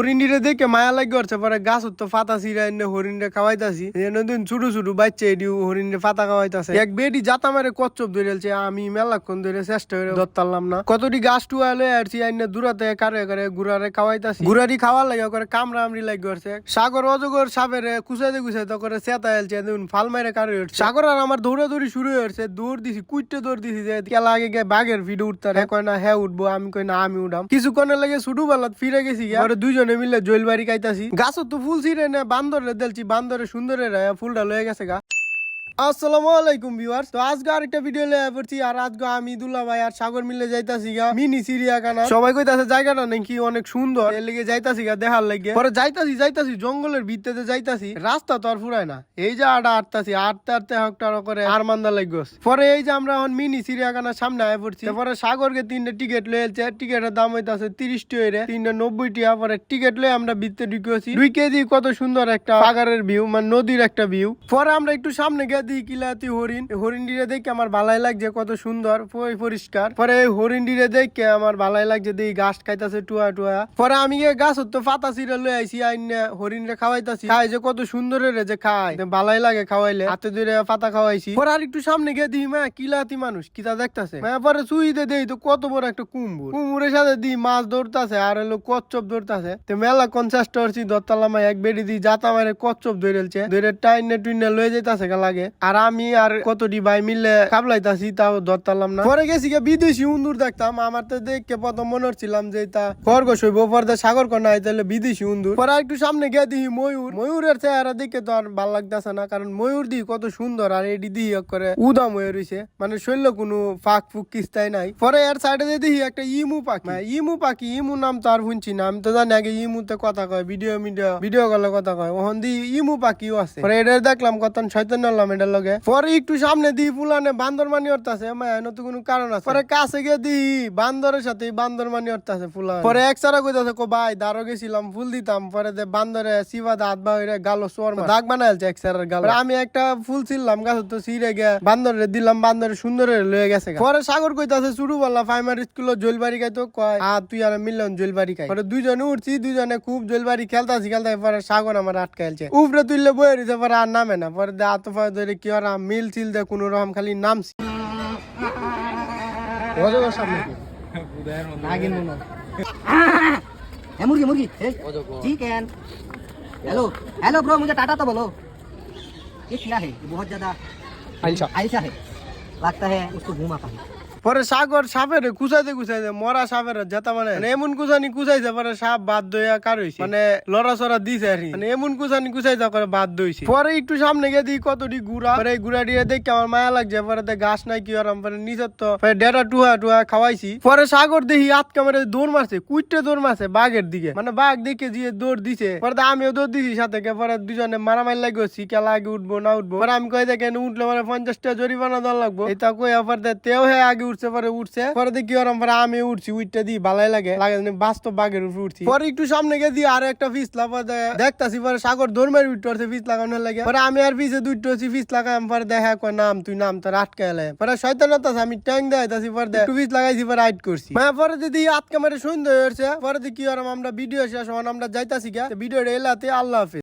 হরিণিরে দেখে মায়া লাগে করছে পরে গাছ তো পাতা ছিঁড়া এনে হরিণরে খাওয়াইতাছি। নতুন ছোট ছোট বাচ্চা এটি হরিণরে পাতা খাওয়াইতাছে। এক বেটি জাতা মারে কচ্চপ ধরেছে আমি মেলাক্ষণ ধরে চেষ্টা করে ধরতাম না। কতটি গাছ টুয়া লয়ে আসছি আইনে দূরাতে কারে করে গুড়ারে খাওয়াইতাছি। গুড়ারি খাওয়ার লাগে করে কামড়া আমরি লাগে করছে সাগর অজগর সাপেরে কুচাইতে কুচাইতে করে চেতা এলছে দেখুন ফাল মারে কারে উঠছে। সাগর আর আমার দৌড়াদৌড়ি শুরু হয়েছে দৌড় দিছি, কুইটে দৌড় দিছি যে কেলা আগে গিয়ে বাঘের ভিডিও উঠতে কয় না হ্যাঁ উঠবো, আমি কই না, আমি উঠাম। কিছুক্ষণের লাগে ছুটু বেলাত ফিরে গেছি গিয়া। পরে দুইজনে মিলে জৈলবাড়ি খাইতাছি গাছও তো ফুল ছিঁড়ে না বান্দরে দেলছি, বান্দরে সুন্দরে ফুলটা লয়ে গেছে গা। আসসালামু আলাইকুম ভিউয়ার্স। তো আজকে আরেকটা ভিডিও লয়ে পড়ছি, আর আজকে আমি দুলা ভাই আর সাগর মিলে যাইতাছি গা মিনি চিড়িয়াখানা। সবাই কইতাছে, জায়গাটা নাকি অনেক সুন্দর। এর লেগে যাইতাছি গা দেখার লাগে। পরে যাইতাছি যাইতাছি, জঙ্গলের ভিতরে যাইতাছি। রাস্তা তো আর ফুরায় না। এই যে আটা আটতাছি আটতে আটতে হকটার করে আর মান্দা লাগস পরে এই যে আমরা এখন মিনি চিড়িয়াখানার সামনে আয় পড়ছি পরে সাগরকে তিনটে টিকিট লয়েছে টিকিটের দাম হইতাছে তিরিশ টাকা তিনটে নব্বই টাকা পরে টিকিট লয়ে আমরা ভিতরে ঢুকেছি দুই কেজি কত সুন্দর একটা সাগরের ভিউ মানে নদীর একটা ভিউ পরে আমরা একটু সামনে গিয়ে দিই কিলাতি হরিণ হরিণটিরে দেখে আমার ভালাই লাগছে কত সুন্দর পরিষ্কার। পরে হরিণটিরে দেখে আমার ভালাই লাগছে দিই গাছ খাইতাছে টুয়া টুয়া। পরে আমি গাছ তো পাতা ছিঁড়ে লই আইছি, আইনে হরিণরে খাওয়াইতাছি। খাই যে কত সুন্দর রে যে খায়। ভালাই লাগে খাওয়াইলে, হাতে ধরে পাতা খাওয়াইছি। পরে আর একটু সামনে গিয়ে দিই মা, কিলাতি মানুষ কিতা দেখতাছে? পরে সুইতে দেই তো কত বড় একটা কুম্বুর। কুম্বুরের সাথে দিই মাছ ধরতাছে আর হলো কচ্ছপ ধরতাছে। তো মেলা কনসাস্ট করছি ধরতালাম এক বেড়ি দিই জাতা মারে কচ্চপ ধরেলছে ধরে টাইনে টুইনে লয়ে যেতাছে লাগে। আর আমি আর কতটি ভাই মিলে কাবলাইতাছি, তাও ধরতালাম না। পরে গেছি গিয়ে বিদেশি উন্দুর দেখতাম, আমার তো দেখে প্রথম মনে হচ্ছিলাম যে তা খরগোশ হইব, পরে সাগর কন্যা তাহলে বিদেশি উন্দুর। পরে একটু সামনে গিয়ে দিই ময়ূর। ময়ূরের চেহারা দেখে তো আর ভালো লাগতেছে না, কারণ ময়ূর দি কত সুন্দর, আর এটি দি করে উদা ময়ূর হইছে। মানে শৈল্য কোনো ফাঁক ফুক কিস্তায় নাই। পরে এর সাইডে দিয়ে দেখি একটা ইমু পাখি। মানে ইমু পাখি ইমু নাম তো আর শুনছি না, আমি তো জানি আগে ইমুতে কথা কয় ভিডিও মিডিও ভিডিও কলে কথা কয়। ওহন দিয়ে ইমু পাখিও আছে। পরে এটা দেখলাম কত শৈতন্য হলাম লগে। পরে একটু সামনে দি ফুলানে বান্দর মানি অর্থাছে কোনো কারণ আছে। পরে কাছে গিয়ে দি বান্দরের সাথে বান্দর মানি অর্থাছে পরে এক সারা কইতাছে কো ভাই দাঁড়ো গেছিলাম, ফুল দিতাম। পরে দে বান্দরে সিবা দাঁত বা হইরে গালো সোর দাগ এক সারার আমি একটা ফুল ছিললাম গাছ তো সিরে গে বান্দরে দিলাম, বান্দরে সুন্দরে লয়ে গেছে পরে সাগর কইতাছে শুরু বললা প্রাইমারি স্কুল জলবাড়ি খাই তো কয়, আ, তুই আর মিলন জলবাড়ি খাই। পরে দুইজনে উঠছি, দুইজনে খুব জলবাড়ি খেলতাছি খেলতে পরে সাগর আমার আটকাইলছে উপরে তুললে বয়ে রয়েছে পরে আর নামে না। পরে দে পরে ধরে কি আর মিল ছিল দে কোনো রকম খালি নামছি অজগর সামনে কি? নাগিন মনে হয়। है मुर्गी मुर्गी चिकन हेलो हेलो ब्रो मुझे टाटा तो बोलो ये क्या है ये बहुत ज्यादा আইলছা। आयशा है लगता है उसको घुमा पानी পরে সাগর সাপের কুচাইতে কুচাইতে মরা সাপের যেতা মানে মানে এমন কুচানি কুচাইছে পরে সাপ বাদ দইয়া কার হইছে? মানে লড়া চড়া দিছে আর কি। মানে এমন কুচানি কুচাইতে করে বাদ দইছে। পরে একটু সামনে গিয়ে দিই কতটি গুড়া। পরে গুড়া দিয়ে দেখে আমার মায়া লাগছে, পরে গাছ নাই কি আরাম, পরে নিচের তো পরে ডেটা টুহা টুহা খাওয়াইছি। পরে সাগর দেখি হাত কামড়ে দৌড় মারছে, কুইটে দৌড় মারছে বাঘের দিকে। মানে বাঘ দেখে দিয়ে দৌড় দিছে, পরে আমিও দৌড় দিছি সাথে কে, পরে দুজনে মারামারি লাগছি কেলা আগে উঠবো না উঠবো। পরে আমি কই দেখেন উঠলে মানে পঞ্চাশটা জরিমানা দেওয়া লাগবো। এটা কই দে তেও হে আগে উঠছে, পরে উঠছে। পরে দেখি ওরম পরে আমি উঠছি উঠতে দিই ভালাই লাগে। লাগে বাস্তব বাঘের উপরে উঠছি। পরে একটু সামনে গিয়ে দিয়ে আর একটা ফিস দেখতাছি পরে সাগর ধর্মের উঠতে ফিস লাগানোর লাগে। পরে আমি আর পিছে দুইটো ফিস লাগাম পরে দেখা কয়, নাম, তুই নাম তোর আটকে এলে। পরে শয়তান আমি ট্যাং দেখাইতাছি পরে একটু ফিস লাগাইছি, পরে আইট করছি। মানে পরে দিদি আটকে মারে, সুন্দর হয়েছে। পরে দেখি ওরম আমরা ভিডিও শেষ হন আমরা যাইতাছি গা ভিডিওটা এলাতে, আল্লাহ হাফিজ।